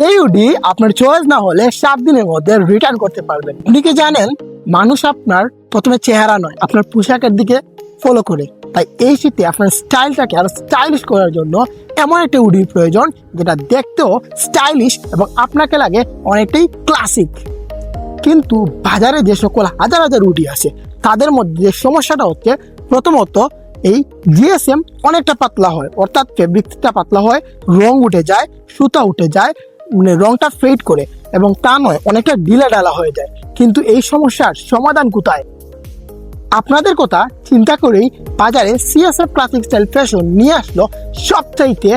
এই হুডি আপনার চয়েস না হলে সাত দিনের মধ্যে রিটার্ন করতে পারবেন। আপনি কি জানেন, মানুষ আপনার প্রথমে চেহারা নয়, আপনার পোশাকের দিকে ফলো করে। তাই এই শীতে আপনার স্টাইলটাকে আরও স্টাইলিশ করার জন্য এমন একটা উডির প্রয়োজন, যেটা দেখতেও স্টাইলিশ এবং আপনাকে লাগে অনেকটাই ক্লাসিক কিন্তু বাজারে যে সকল হাজার হাজার উডি আছে, তাদের মধ্যে যে সমস্যাটা হচ্ছে, প্রথমত এই জিএসএম অনেকটা পাতলা হয়, অর্থাৎ ফেব্রিকটা পাতলা হয়, রং উঠে যায়, সুতা উঠে যায় মানে রংটা ফেড করে এবং তা নয়, অনেকটা ঢিলা ডালা হয়ে যায়। কিন্তু এই সমস্যার সমাধান কোথায়? আপনাদের কথা চিন্তা করেই বাজারে সিএসএফ ক্লাসিক স্টাইল ফ্যাশন নিয়ে আসলো সবচাইতে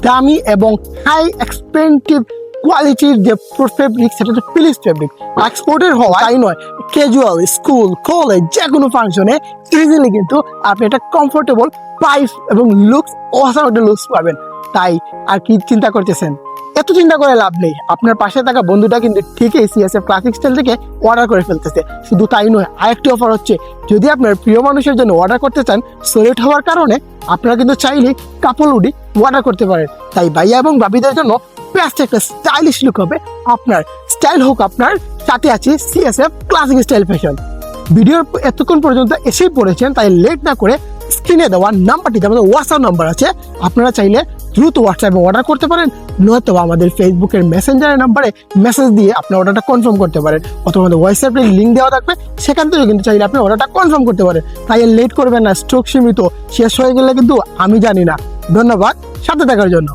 দামি এবং হাই এক্সপেন্সিভ কোয়ালিটির যে ফেব্রিক সেটা হচ্ছে ফিলিক্স ফেব্রিক এক্সপোর্টের হওয়া তাই নয় ক্যাজুয়াল স্কুল কলেজ যে কোনো ফাংশনে ইজিলি কিন্তু আপনি একটা কমফোর্টেবল প্রাইস এবং লুকস অসাম লুকস পাবেন। তাই আর কি চিন্তা করতেছেন? এত চিন্তা করে লাভ নেই। আপনার পাশে থাকা বন্ধুটা কিন্তু ঠিকই সিএসএফ ক্লাসিক স্টাইল থেকে অর্ডার করে ফেলতেছে। শুধু তাই নয়, আরেকটি অফার হচ্ছে, যদি আপনার প্রিয় মানুষের জন্য অর্ডার করতে চান সোলেট হওয়ার কারণে আপনারা কিন্তু চাইলে কাপড় উডি অর্ডার করতে পারেন। তাই ভাইয়া এবং ভাবিদের জন্য বেস্ট একটা স্টাইলিশ লুক হবে আপনার। স্টাইল হোক আপনার সাথে আছে সিএসএফ ক্লাসিক স্টাইল ফ্যাশন ভিডিওর এতক্ষণ পর্যন্ত এসেই পড়েছেন, তাই লেট না করে স্ক্রিনে দেওয়া নাম্বারটিতে আমাদের হোয়াটসঅ্যাপ নাম্বার আছে। আপনারা চাইলে দ্রুত হোয়াটসঅ্যাপে অর্ডার করতে পারেন নয়তো আমাদের ফেসবুকের মেসেঞ্জারের নাম্বারে মেসেজ দিয়ে আপনি অর্ডারটা কনফার্ম করতে পারেন, অথবা আমাদের হোয়াটসঅ্যাপের লিঙ্ক দেওয়া থাকবে, সেখান থেকেও কিন্তু চাইলে আপনি অর্ডারটা কনফার্ম করতে পারেন। তাই লেট করবেন না স্ট্রোক সীমিত, শেষ হয়ে গেলে কিন্তু আমি জানি না। ধন্যবাদ, সাথে থাকার জন্য।